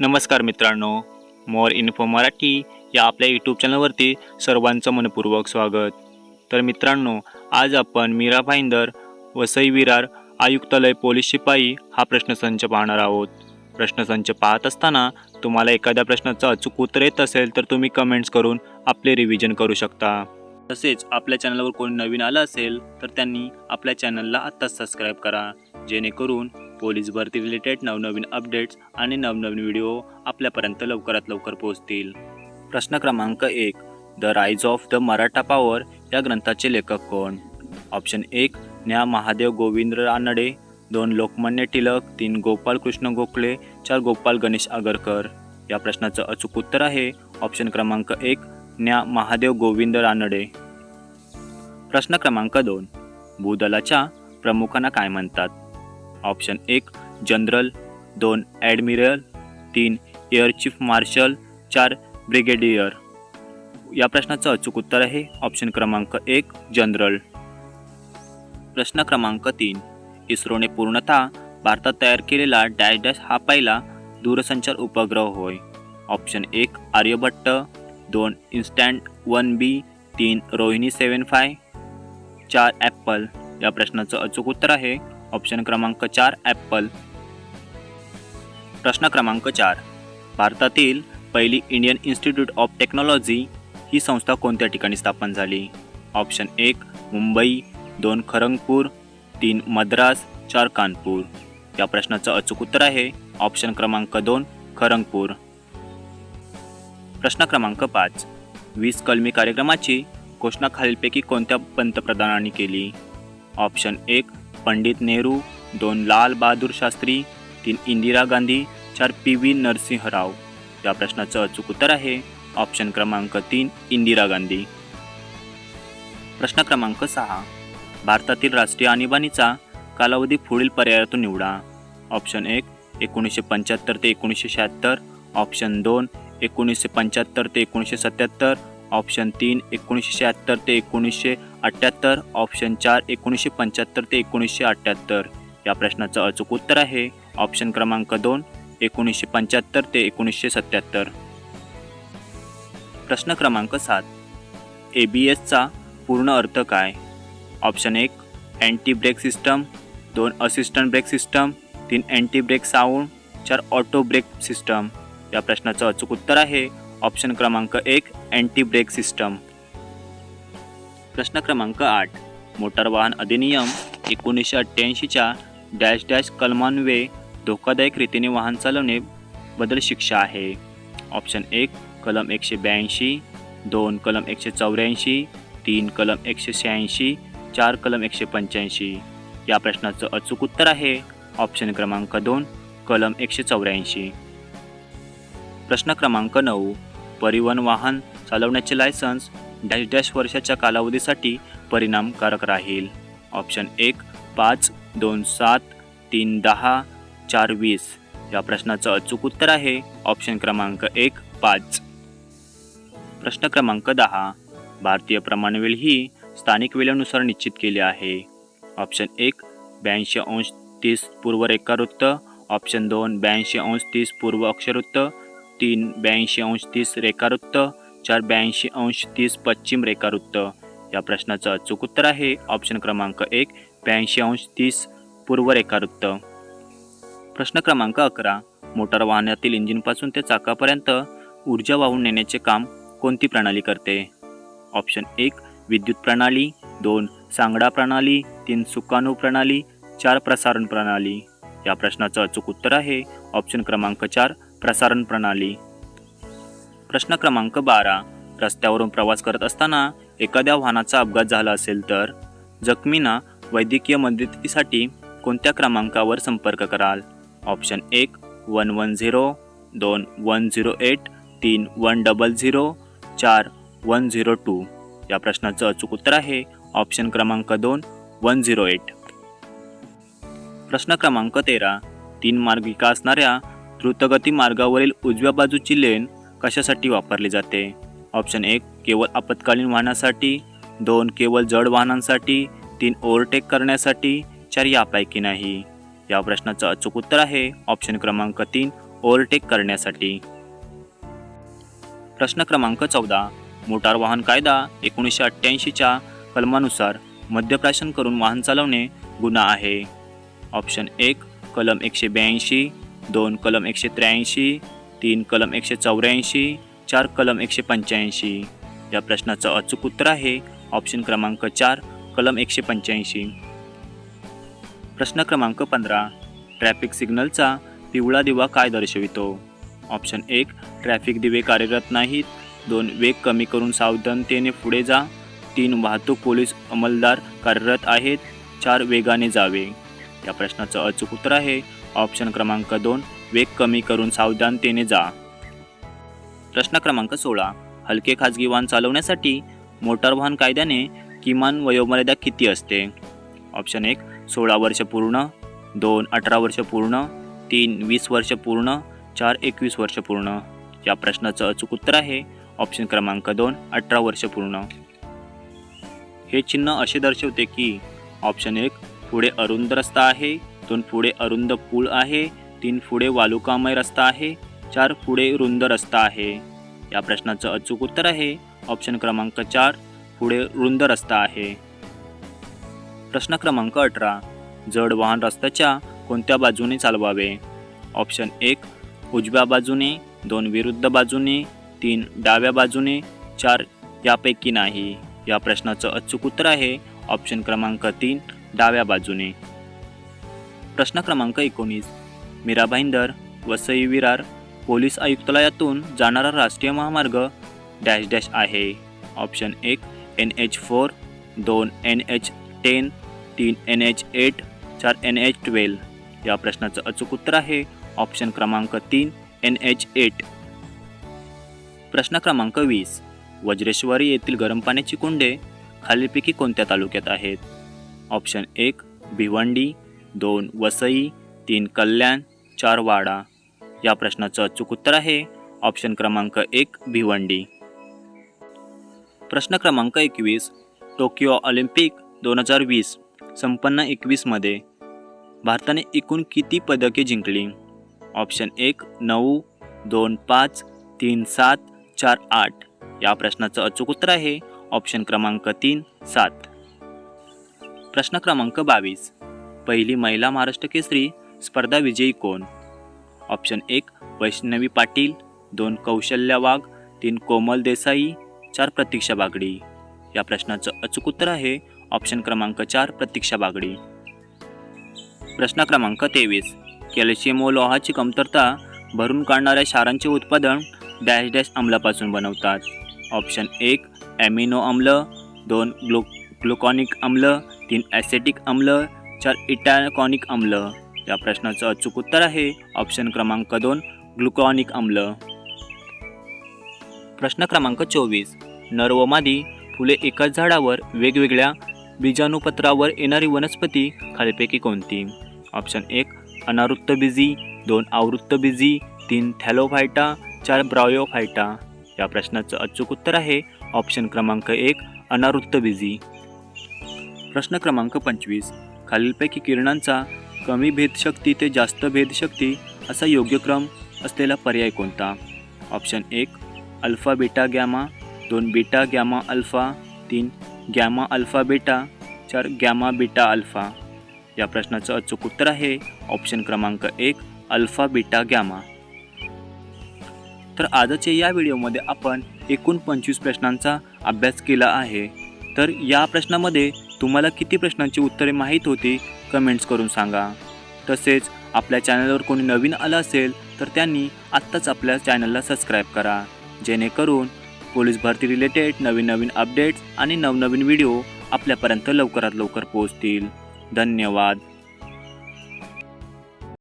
नमस्कार मित्रांनो मोर इन्फो मराठी या आपल्या यूट्यूब चॅनलवरती सर्वांचं मनपूर्वक स्वागत. तर मित्रांनो आज आपण मीरा भाईंदर वसई विरार आयुक्तालय पोलीस शिपाई हा प्रश्नसंच पाहणार आहोत. प्रश्नसंच पाहत असताना तुम्हाला एखाद्या प्रश्नाचं अचूक उत्तर येत असेल तर तुम्ही कमेंट्स करून आपले रिव्हिजन करू शकता. तसेच आपल्या चॅनलवर कोणी नवीन आलं असेल तर त्यांनी आपल्या चॅनलला आत्ताच सबस्क्राईब करा. जेणेकरून पोलीस भरती रिलेटेड नवनवीन अपडेट्स आणि नवनवीन व्हिडिओ आपल्यापर्यंत लवकरात लवकर पोहोचतील. प्रश्न क्रमांक एक the rise of the Maratha power या ग्रंथाचे लेखक कोण? ऑप्शन एक न्या महादेव गोविंद रानडे. दोन लोकमान्य टिळक. तीन गोपाल कृष्ण गोखले. चार गोपाल गणेश आगरकर. या प्रश्नाचं अचूक उत्तर आहे. ऑप्शन क्रमांक एक न्या महादेव गोविंद रानडे. प्रश्न क्रमांक दोन भूदलाच्या प्रमुखांना काय म्हणतात? ऑप्शन एक जनरल दोन ॲडमिरल तीन एअर चीफ मार्शल चार ब्रिगेडियर. या प्रश्नाचं अचूक उत्तर आहे. ऑप्शन क्रमांक एक जनरल. प्रश्न क्रमांक तीन इस्रोने पूर्णतः भारतात तयार केलेला डॅश डॅश हा पहिला दूरसंचार उपग्रह होय. ऑप्शन एक आर्यभट्ट. दोन इन्स्टँट वन बी. तीन रोहिणी सेवन फाय. चार ॲप्पल या प्रश्नाचं अचूक उत्तर आहे. ऑप्शन क्रमांक चार ॲप्पल प्रश्न क्रमांक चार भारतातील पहिली इंडियन इन्स्टिट्यूट ऑफ टेक्नॉलॉजी ही संस्था कोणत्या ठिकाणी स्थापन झाली? ऑप्शन एक मुंबई दोन खरंगपूर तीन मद्रास चार कानपूर. या प्रश्नाचं अचूक उत्तर आहे ऑप्शन क्रमांक दोन खरंगपूर. प्रश्न क्रमांक पाच वीस कलमी कार्यक्रमाची घोषणा खालीलपैकी कोणत्या पंतप्रधानांनी केली? ऑप्शन एक पंडित नेहरू दोन लाल बहादूर शास्त्री तीन इंदिरा गांधी चार पी व्ही नरसिंहराव या प्रश्नाचं अचूक उत्तर आहे ऑप्शन क्रमांक तीन इंदिरा गांधी. प्रश्न क्रमांक सहा भारतातील राष्ट्रीय आणीबाणीचा कालावधी पुढील पर्यायातून निवडा. ऑप्शन एक एकोणीसशे पंच्याहत्तर ते एकोणीसशे शहात्तर. ऑप्शन दोन एकोणीसशे पंच्याहत्तर ते एकोणीसशे सत्याहत्तर. ऑप्शन तीन एकोणीसशे शहात्तर ते एकोणीसशे अठ्ठ्याहत्तर ऑप्शन चार एकोणीसशे पंच्याहत्तर ते एकोणीसशे अठ्ठ्याहत्तर या प्रश्नाचं अचूक उत्तर आहे. ऑप्शन क्रमांक दोन एकोणीसशे पंच्याहत्तर ते एकोणीसशे सत्याहत्तर. प्रश्न क्रमांक सात ए बी एसचा पूर्ण अर्थ काय? ऑप्शन एक अँटी ब्रेक सिस्टम दोन असिस्टंट ब्रेक सिस्टम तीन अँटी ब्रेक साऊंड चार ऑटो ब्रेक सिस्टम या प्रश्नाचं अचूक उत्तर आहे. ऑप्शन क्रमांक एक अँटी ब्रेक सिस्टम प्रश्न क्रमांक आठ. मोटार वाहन अधिनियम एकोणीसशे अठ्ठ्याऐंशीच्या डॅश डॅश कलमान्वे धोकादायक रीतीने वाहन चालवणे बदल शिक्षा आहे. ऑप्शन एक कलम एकशे ब्याऐंशी दोन कलम एकशे चौऱ्याऐंशी तीन कलम एकशे शहाऐंशी चार कलम एकशे पंच्याऐंशी. या प्रश्नाचं अचूक उत्तर आहे. ऑप्शन क्रमांक दोन कलम एकशे चौऱ्याऐंशी. प्रश्न क्रमांक नऊ परिवहन वाहन चालवण्याचे लायसन्स डॅश डॅश वर्षाच्या कालावधीसाठी परिणामकारक राहील. ऑप्शन एक पाच दोन सात तीन दहा चार वीस. या प्रश्नाचं अचूक उत्तर आहे. ऑप्शन क्रमांक एक पाच. प्रश्न क्रमांक दहा. भारतीय प्रमाणवेळ ही स्थानिक वेळेनुसार निश्चित केली आहे. ऑप्शन एक ब्याऐंशी अंश तीस पूर्व रेखावृत्त ऑप्शन दोन ब्याऐंशी अंश तीस पूर्व अक्षरवृत्त तीन ब्याऐंशी अंश तीस रेखावृत्त चार ब्याऐंशी अंश तीस पश्चिम रेखावृत्त. या प्रश्नाचं अचूक उत्तर आहे. ऑप्शन क्रमांक एक ब्याऐंशी अंश तीस पूर्व रेखावृत्त. प्रश्न क्रमांक अकरा मोटार वाहनातील इंजिनपासून ते चाकापर्यंत ऊर्जा वाहून नेण्याचे काम कोणती प्रणाली करते? ऑप्शन एक विद्युत प्रणाली. दोन सांगडा प्रणाली. तीन सुकाणू प्रणाली. चार प्रसारण प्रणाली. या प्रश्नाचं अचूक उत्तर आहे. ऑप्शन क्रमांक चार प्रसारण प्रणाली. प्रश्न क्रमांक बारा. रस्त्यावरून प्रवास करत असताना एखाद्या वाहनाचा अपघात झाला असेल तर? जखमींना वैद्यकीय मदतीसाठी कोणत्या क्रमांकावर संपर्क कराल? ऑप्शन एक वन वन झिरो दोन वन झिरो एट तीन वन डबल झिरो चार वन झिरो टू. या प्रश्नाचं अचूक उत्तर आहे. ऑप्शन क्रमांक दोन वन झिरो एट. प्रश्न क्रमांक तेरा. तीन मार्गिका असणाऱ्या द्रुतगती मार्गावरील उजव्या बाजूची लेन कशासाठी वापरली जाते? ऑप्शन एक केवळ आपत्कालीन वाहनासाठी. दोन केवळ जड वाहनांसाठी. तीन ओव्हरटेक करण्यासाठी. चार यापैकी नाही. या प्रश्नाचं अचूक उत्तर आहे. ऑप्शन क्रमांक तीन ओव्हरटेक करण्यासाठी. प्रश्न क्रमांक चौदा मोटार वाहन कायदा एकोणीसशे अठ्ठ्याऐंशीच्या कलमानुसार मद्यप्राशन करून वाहन चालवणे गुन्हा आहे. ऑप्शन एक कलम एकशे ब्याऐंशी. दोन कलम एकशे त्र्याऐंशी. तीन कलम एकशे चौऱ्याऐंशी चार कलम एकशे पंच्याऐंशी. या प्रश्नाचं अचूक उत्तर आहे ऑप्शन क्रमांक चार कलम एकशे पंच्याऐंशी. प्रश्न क्रमांक पंधरा ट्रॅफिक सिग्नलचा पिवळा दिवा काय दर्शवितो? ऑप्शन एक ट्रॅफिक दिवे कार्यरत नाहीत. दोन वेग कमी करून सावधानतेने पुढे जा. तीन वाहतूक पोलीस अंमलदार कार्यरत आहेत. चार वेगाने जावे. या प्रश्नाचं अचूक उत्तर आहे ऑप्शन क्रमांक दोन वेग कमी करून सावधानतेने जा. प्रश्न क्रमांक सोळा. हलके खाजगी वाहन चालवण्यासाठी मोटार वाहन कायद्याने किमान वयोमर्यादा किती असते? ऑप्शन एक सोळा वर्ष पूर्ण दोन अठरा वर्ष पूर्ण तीन वीस वर्ष पूर्ण चार एकवीस वर्ष पूर्ण. या प्रश्नाचं अचूक उत्तर आहे. ऑप्शन क्रमांक दोन अठरा वर्ष पूर्ण. हे चिन्ह असे दर्शवते की ऑप्शन एक पुढे अरुंद रस्ता आहे दोन पुढे अरुंद पूल आहे तीन पुढे वालुकामय रस्ता आहे चार पुढे रुंद रस्ता आहे. या प्रश्नाचं अचूक उत्तर आहे ऑप्शन क्रमांक चार पुढे रुंद रस्ता आहे. प्रश्न क्रमांक अठरा जड वाहन रस्त्याच्या कोणत्या बाजूने चालवावे? ऑप्शन एक उजव्या बाजूने दोन विरुद्ध बाजूने तीन डाव्या बाजूने चार यापैकी नाही. या प्रश्नाचं अचूक उत्तर आहे ऑप्शन क्रमांक तीन डाव्या बाजूने. प्रश्न क्रमांक एकोणीस मीरा भाईंदर वसई विरार पोलीस आयुक्तालयातून जाणारा राष्ट्रीय महामार्ग डॅश डॅश आहे. ऑप्शन एक एन एच फोर दोन एन एच टेन तीन एन एच एट चार एन एच ट्वेल्व. या प्रश्नाचं अचूक उत्तर आहे ऑप्शन क्रमांक तीन एन एच एट. प्रश्न क्रमांक वीस वज्रेश्वरी येथील गरम पाण्याची कुंडे खालीलपैकी कोणत्या तालुक्यात आहेत? ऑप्शन एक भिवंडी दोन वसई तीन कल्याण चार वाडा. या प्रश्नाचं अचूक उत्तर आहे ऑप्शन क्रमांक एक भिवंडी. प्रश्न क्रमांक एकवीस टोकियो ऑलिम्पिक दोन हजार वीस संपन्न एकवीसमध्ये भारताने एकूण किती पदके जिंकली? ऑप्शन एक नऊ दोन पाच तीन सात चार आठ. या प्रश्नाचं अचूक उत्तर आहे ऑप्शन क्रमांक तीन सात. प्रश्न क्रमांक बावीस. पहिली महिला महाराष्ट्र केसरी स्पर्धा विजयी कोण? ऑप्शन एक वैष्णवी पाटील दोन कौशल्य वाघ तीन कोमल देसाई चार प्रतीक्षा बागडी. या प्रश्नाचं अचूक उत्तर आहे ऑप्शन क्रमांक चार प्रतीक्षा बागडी. प्रश्न क्रमांक तेवीस कॅल्शियम व लोहाची कमतरता भरून काढणाऱ्या क्षारांचे उत्पादन डॅश डॅश अम्लापासून बनवतात. ऑप्शन एक ॲमिनो अम्ल दोन ग्लो ग्लुकॉनिक अम्ल तीन ॲसेटिक अम्ल चार इटॅकॉनिक अम्ल. या प्रश्नाचं अचूक उत्तर आहे. ऑप्शन क्रमांक दोन ग्लुकॉनिक आम्ल प्रश्न क्रमांक चोवीस नर व मादी फुले एकाच झाडावर वेगवेगळ्या बीजाणुपत्रावर येणारी वनस्पती खालीपैकी कोणती? ऑप्शन एक अनावृत्तबीजी दोन आवृत्त बीजी तीन थॅलोफायटा चार ब्रायोफायटा. या प्रश्नाचं अचूक उत्तर आहे. ऑप्शन क्रमांक एक अनावृत्तबीजी प्रश्न क्रमांक पंचवीस खालीलपैकी किरणांचा कमी भेदशक्ती ते जास्त भेदशक्ती असा योग्य क्रम असलेला पर्याय कोणता? ऑप्शन एक अल्फा बीटा गॅमा. दोन बीटा गॅमा अल्फा. तीन गॅमा अल्फा बीटा. चार गॅमा बीटा अल्फा. या प्रश्नाचं अचूक उत्तर आहे. ऑप्शन क्रमांक एक अल्फा बीटा गॅमा. तर आजच्या या व्हिडिओमध्ये आपण एकूण पंचवीस प्रश्नांचा अभ्यास केला आहे. तर या प्रश्नामध्ये तुम्हाला किती प्रश्नांची उत्तरे माहीत होती कमेंट्स करून सांगा. तसेच आपल्या चॅनलवर कोणी नवीन आलं असेल तर त्यांनी आत्ताच आपल्या चॅनलला सबस्क्राईब करा. जेणेकरून पोलीस भरती रिलेटेड नवीन नवीन अपडेट्स आणि नवनवीन व्हिडिओ आपल्यापर्यंत लवकरात लवकर पोहोचतील. धन्यवाद.